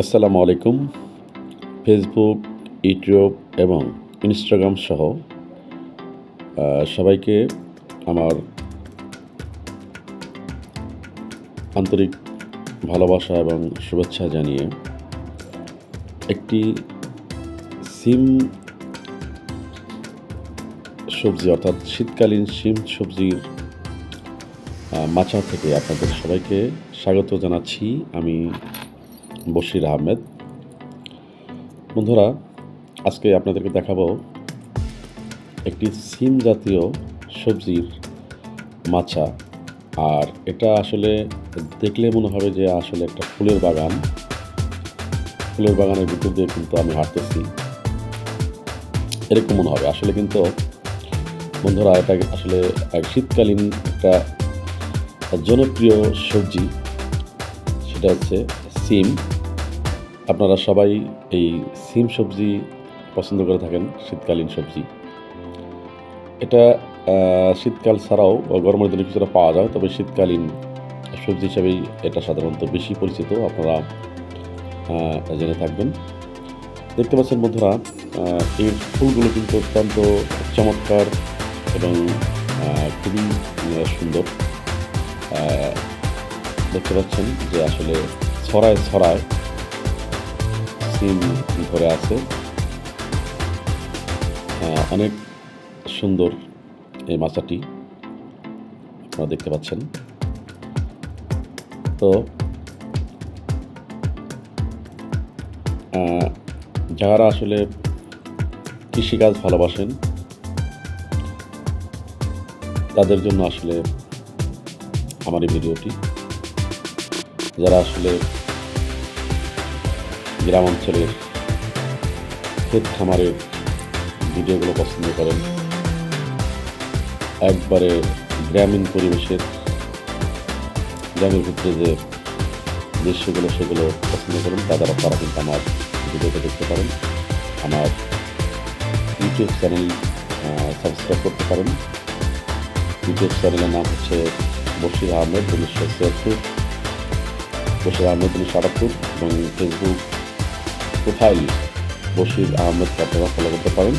আসসালামু আলাইকুম। Facebook YouTube এবং ইনস্টাগ্রাম সহ সবাইকে আমার আন্তরিক ভালোবাসা এবং শুভেচ্ছা জানিয়ে একটি সিম সবজি, অর্থাৎ শীতকালীন সিম সবজির মাচা থেকে আপনাদের সবাইকে স্বাগত জানাচ্ছি। আমি বশির আহমেদ। বন্ধুরা, আজকে আপনাদেরকে দেখাবো একটি সিম জাতীয় সবজির মাচা আর এটা আসলে দেখলে মনে হবে যে আসলে একটা ফুলের বাগান। ফুলের বাগানের ভিতর দিয়ে কিন্তু আমি হাঁটতেছি। এরকম মনে হবে। আসলে কিন্তু বন্ধুরা, এটা আসলে শীতকালীন একটা জনপ্রিয় সবজি। সেটা হচ্ছে সিম, আপনারা সবাই এই সিম সবজি পছন্দ করে থাকেন, শীতকালীন সবজি। এটা শীতকাল ছাড়াও গরমের দিনে কিছুটা পাওয়া যায়, তবে শীতকালীন সবজি হিসাবেই এটা সাধারণত বেশি পরিচিত, আপনারা জেনে থাকবেন। দেখতে পাচ্ছেন বন্ধুরা এর ফুলগুলো কিন্তু অত্যন্ত চমৎকার এবং খুবই সুন্দর। দেখতে পাচ্ছেন যে আসলে ছড়ায় ছড়ায় সিম ধরে আছে। অনেক সুন্দর এই মাচাটি আপনারা দেখতে পাচ্ছেন। তো যারা আসলে কৃষিকাজ ভালোবাসেন, তাদের জন্য আসলে আমার এই ভিডিওটি। যারা আসলে গ্রাম অঞ্চলের ক্ষেত খামারের ভিডিওগুলো পছন্দ করেন, একবারে গ্রামীণ পরিবেশের গ্রামের ভিতরে যে দৃশ্যগুলো সেগুলো পছন্দ করেন তারা তারা কিন্তু আমার ভিডিওটা দেখতে পারেন, আমার ইউটিউব চ্যানেল সাবস্ক্রাইব করতে পারেন। ইউটিউব চ্যানেলের নাম হচ্ছে বশির আহমেদ, উনিশশো ছিয়াত্তর। বশির আহমেদ উনিশশো আটাত্তর এবং ফেসবুক প্রোফাইল বশির আহমেদকে আপনারা ফলো করতে পারেন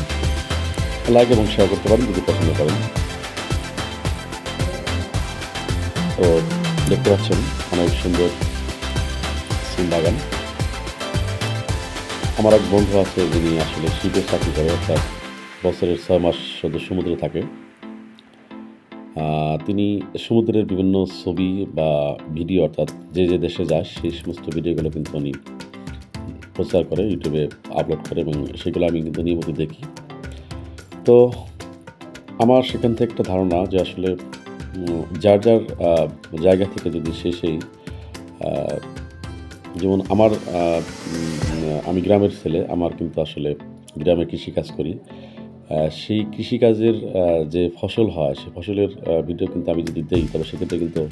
লাইক এবং শেয়ার করতে পারেন, যদি পছন্দ করেন। তো দেখতে পাচ্ছেন অনেক সুন্দর সিম বাগান। আমার এক বন্ধু আছে যিনি আসলে শীতের চাকরি করে, অর্থাৎ বছরের ছয় মাস শুধু সমুদ্রে থাকে। তিনি সমুদ্রের বিভিন্ন ছবি বা ভিডিও অর্থাৎ যে যে দেশে যায় সেই সমস্ত ভিডিওগুলো কিন্তু উনি প্রচার করে, ইউটিউবে আপলোড করে এবং সেগুলো আমি কিন্তু নিয়মিত দেখি। তো আমার সেখান থেকে একটা ধারণা যে আসলে যার যার জায়গা থেকে যদি সে সেই যেমন আমার আমি গ্রামের ছেলে, আমার কিন্তু আসলে গ্রামে কৃষিকাজ করি। সেই কৃষিকাজের যে ফসল হয় সেই ফসলের ভিডিও কিন্তু আমি যদি দিই, তবে সেক্ষেত্রে কিন্তু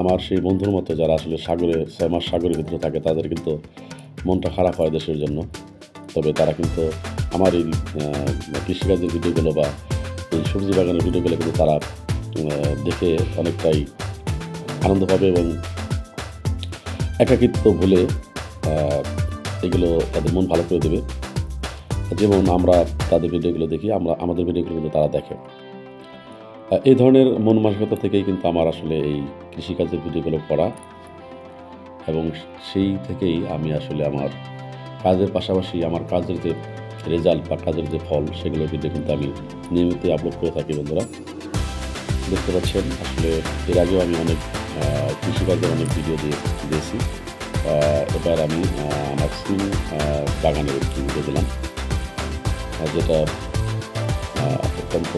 আমার সেই বন্ধুর মতো যারা আসলে সাগরে, ছয় মাস সাগরের ভিতরে থাকে, তাদের কিন্তু মনটা খারাপ হয় দেশের জন্য। তবে তারা কিন্তু আমার এই কৃষিকাজের ভিডিওগুলো বা এই সবজি বাগানের ভিডিওগুলো কিন্তু তারা দেখে অনেকটাই আনন্দ পাবে এবং একাকিত্ব ভুলে এগুলো তাদের মন ভালো করে দেবে। যেমন আমরা তাদের ভিডিওগুলো দেখি আমরা আমাদের ভিডিওগুলো কিন্তু তারা দেখে। এই ধরনের মন মানসিকতা থেকেই কিন্তু আমার আসলে এই কৃষিকাজের ভিডিওগুলো করা। এবং সেই থেকেই আমি আসলে আমার কাজের পাশাপাশি আমার কাজের যে রেজাল্ট বা কাজের যে ফল সেগুলো ভিডিও কিন্তু আমি নিয়মিত আপলোড করে থাকি বন্ধুরা। দেখতে পাচ্ছেন আসলে এর আগেও আমি অনেক কৃষিকাজের অনেক ভিডিও দিয়ে দিয়েছি। এবার আমি আমার আহ, বাগানের দিলাম। যেটা অত্যন্ত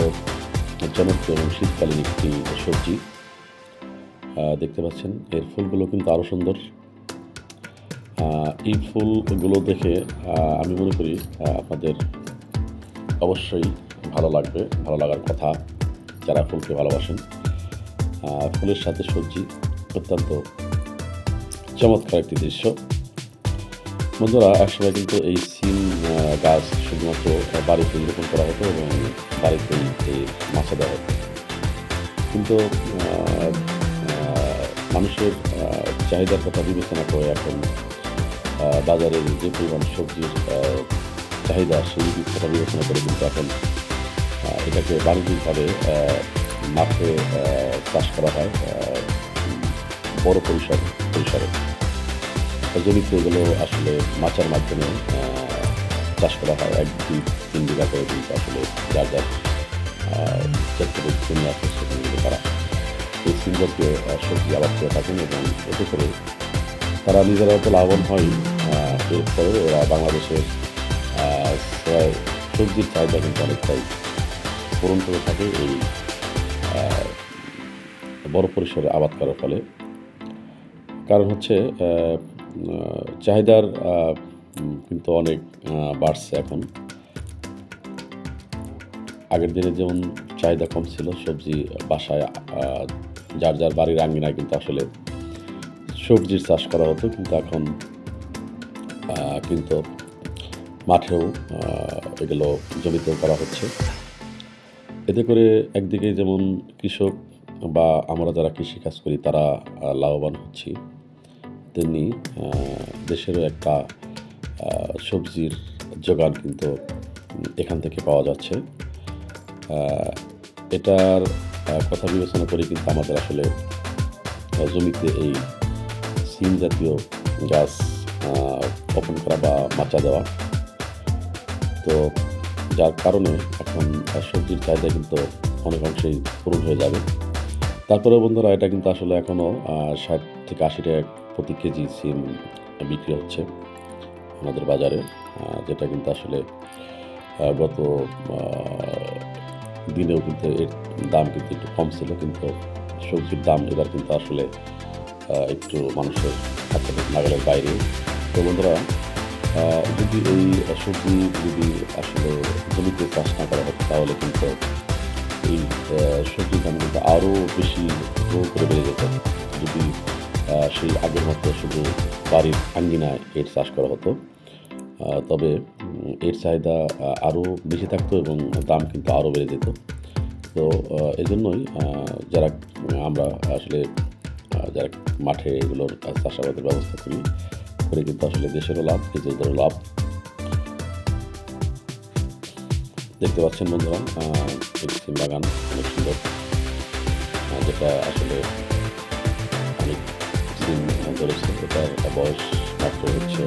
জনপ্রিয় এবং শীতকালীন একটি সবজি। দেখতে পাচ্ছেন, এর ফুলগুলো কিন্তু আরও সুন্দর। এই ফুলগুলো দেখে আমি মনে করি আপনাদের অবশ্যই ভালো লাগবে, ভালো লাগার কথা যারা ফুলকে ভালোবাসেন। ফুলের সাথে সবজি অত্যন্ত চমৎকার একটি দৃশ্য। বন্ধুরা একসময় কিন্তু এই সিম গাছ শুধুমাত্র বাড়িতে রোপণ করা হতো এবং বাড়িতেই এই মাছা দেওয়া হতো। কিন্তু মানুষের চাহিদার কথা বিবেচনা করে এখন বাজারের যে পরিমাণ সবজির চাহিদা সেই দিকটা বিবেচনা করে কিন্তু এখন এটাকে বাণিজ্যিকভাবে মাঠে চাষ করা হয় বড় পরিসর, পরিসরে। জমিতে এগুলো আসলে মাচার মাধ্যমে চাষ করা হয়। এক দুই তিন বিঘা করে কিন্তু আসলে যার যার যেটুকু জমি আছে কিন্তু তারা এই আহ, সবজি আবাদ করে থাকেন এবং এতে করে তারা নিজেরা তো লাভবান হয়। আহ, এরপরেও এরা বাংলাদেশের সবজির চাহিদা কিন্তু অনেকটাই পূরণ করে থাকে এই বড় পরিসরে আবাদ করার ফলে। কারণ হচ্ছে চাহিদার কিন্তু অনেক বাড়ছে এখন। আগের দিনে যেমন চাহিদা কম ছিল, সবজি বাসায় যার যার বাড়ির আঙ্গিনায় কিন্তু আসলে সবজির চাষ করা হতো, কিন্তু এখন কিন্তু মাঠেও এগুলো জমিতেও করা হচ্ছে। এতে করে একদিকে যেমন কৃষক বা আমরা যারা কৃষিকাজ করি, তারা লাভবান হচ্ছি। তেমনি দেশেরও একটা সবজির যোগান কিন্তু এখান থেকে পাওয়া যাচ্ছে। এটার কথা বিবেচনা করে কিন্তু আমাদের আসলে জমিতে এই সিম জাতীয় গাছ বপন করা বা মাচা দেওয়া। তো যার কারণে এখন সবজির চাহিদা কিন্তু অনেক অংশেই পূরণ হয়ে যাবে। তারপরে বন্ধুরা, এটা কিন্তু আসলে এখনও ষাট থেকে আশি টাকা প্রতি কেজি সিম বিক্রি হচ্ছে আমাদের বাজারে যেটা কিন্তু আসলে গত দিনেও কিন্তু এর দাম কিন্তু একটু কম ছিল, কিন্তু সবজির দাম এবার কিন্তু আসলে একটু মানুষের হাতে নাগালের বাইরে। তো বন্ধুরা যদি এই সবজি যদি আসলে জমিতে চাষ না করা হতো, তাহলে কিন্তু এই সবজির দাম কিন্তু আরও বেশি করে বেড়ে যেত। যদি সেই আগের মতো শুধু বাড়ির আঙ্গিনায় এর চাষ করা হতো। তবে এর চাহিদা আরও বেশি থাকতো এবং দাম কিন্তু আরও বেড়ে যেত। তো এজন্যই যারা আমরা আসলে যারা মাঠে এগুলোর চাষাবাদের ব্যবস্থা করি, করে কিন্তু আসলে দেশেরও লাভ নিজেদেরও লাভ। দেখতে পাচ্ছেন বন্ধুরা বাগান অনেক সুন্দর যেটা আসলে দিন ধরেছে এটার বয়স মাত্র হচ্ছে।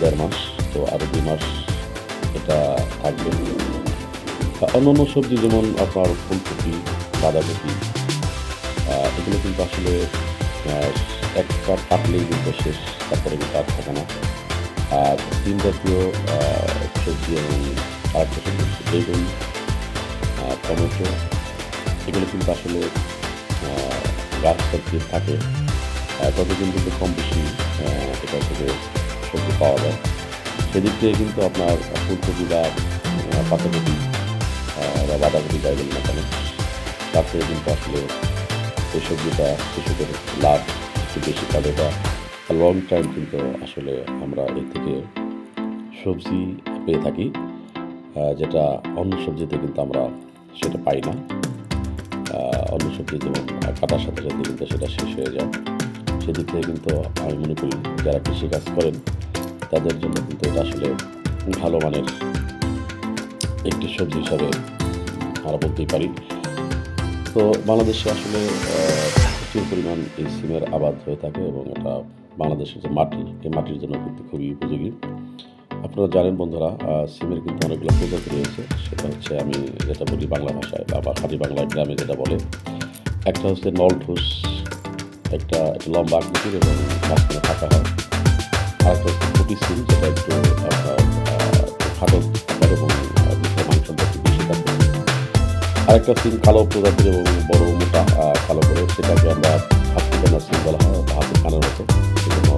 দেড় মাস তো আরও দুই মাস এটা থাকবে। অন্যান্য সবজি যেমন আপনার ফুলকপি, বাঁধাকপি এগুলো কিন্তু আসলে একটা কাটলেই কিন্তু শেষ, তারপরে কিন্তু আর থাকে না। আর তিন জাতীয় সবজি এবং আরেকটা সবজি বেগুন টমেটো। এগুলো কিন্তু আসলে গাছ সবজি থাকে। ততদিন কিন্তু কম বেশি এটা থেকে সবজি পাওয়া যায়। সেদিক থেকে কিন্তু আপনার ফুলকপি বা পাতাকপি বা বাঁধাকপি যাই না কেন, তার থেকে কিন্তু আসলে এই সবজিটা কৃষকের লাভ একটু বেশি পাবে বা লং টাইম কিন্তু আসলে আমরা এর থেকে সবজি পেয়ে থাকি যেটা অন্য সবজিতে কিন্তু আমরা সেটা পাই না। অন্য সবজি যেমন কাটার সাথে সাথে কিন্তু সেটা শেষ হয়ে যায়। সেদিক থেকে কিন্তু আমি মনে করি যারা কৃষিকাজ করেন, তাদের জন্য কিন্তু এটা আসলে ভালো মানের একটি সবজি হিসাবে আমরা বলতেই পারি। তো বাংলাদেশে আসলে প্রচুর পরিমাণ এই সিমের আবাদ হয়ে থাকে এবং এটা বাংলাদেশের যে মাটি, এই মাটির জন্য কিন্তু খুবই উপযোগী। আপনারা জানেন বন্ধুরা সিমের কিন্তু অনেকগুলো প্রজাতি রয়েছে। সেটা হচ্ছে আমি যেটা বলি বাংলা ভাষায়, বা খাঁটি বাংলা গ্রামে যেটা বলে। একটা হচ্ছে নলঠুস একটা একটা লম্বা আকৃতির এবং মাঝখানে ফাঁকা হয়। আরেকটা হচ্ছে ফুটি সিম যেটা একটু আকার এবং মাংসটা একটু বেশি থাকে আরেকটা সিম কালো প্রজাতির এবং বড় মোটা কালো করে, সেটাকে আমরা হাতি কাইনা সিম বলা হয়, বা হাতি কানের মতো সেজন্য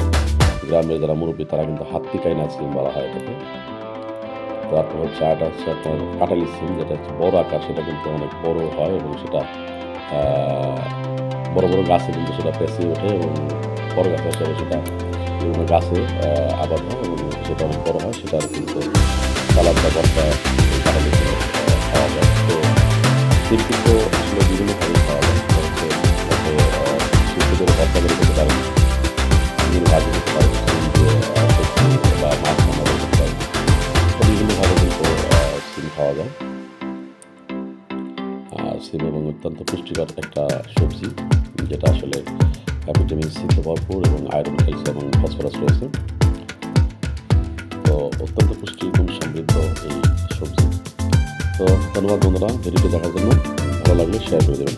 গ্রামের যারা মুরব্বী, তারা কিন্তু হাতি কাইনা সিম বলা হয় এটাকে। তারপর হচ্ছে আরেকটা হচ্ছে আপনার কাটালি সিম যেটা হচ্ছে বড় আকার, সেটা কিন্তু অনেক বড় হয় এবং সেটা বড় বড় গাছে কিন্তু সেটা পেঁচে ওঠে এবং বড় গাছে হিসাবে সেটা বিভিন্ন গাছে আবাদ হয় এবং সেটা অনেক বড় হয় সেটা কিন্তু সালাদ বর্তা খাওয়া যায়। তো সিরকি আসলে বিভিন্ন খাবার খাওয়া যায়। করতে পারেন বিভিন্নভাবে কিন্তু সিম খাওয়া যায়। সিম এবং অত্যন্ত পুষ্টিকর একটা সবজি, যেটা আসলে ভিটামিন সিতে ভরপুর এবং আয়রন, ক্যালসিয়াম এবং ফসফরাস রয়েছে। তো অত্যন্ত পুষ্টি এবং সমৃদ্ধ এই সবজি। তো ধন্যবাদ বন্ধুরা, ভিডিওটি দেখার জন্য। ভালো লাগলে শেয়ার করে দেবেন।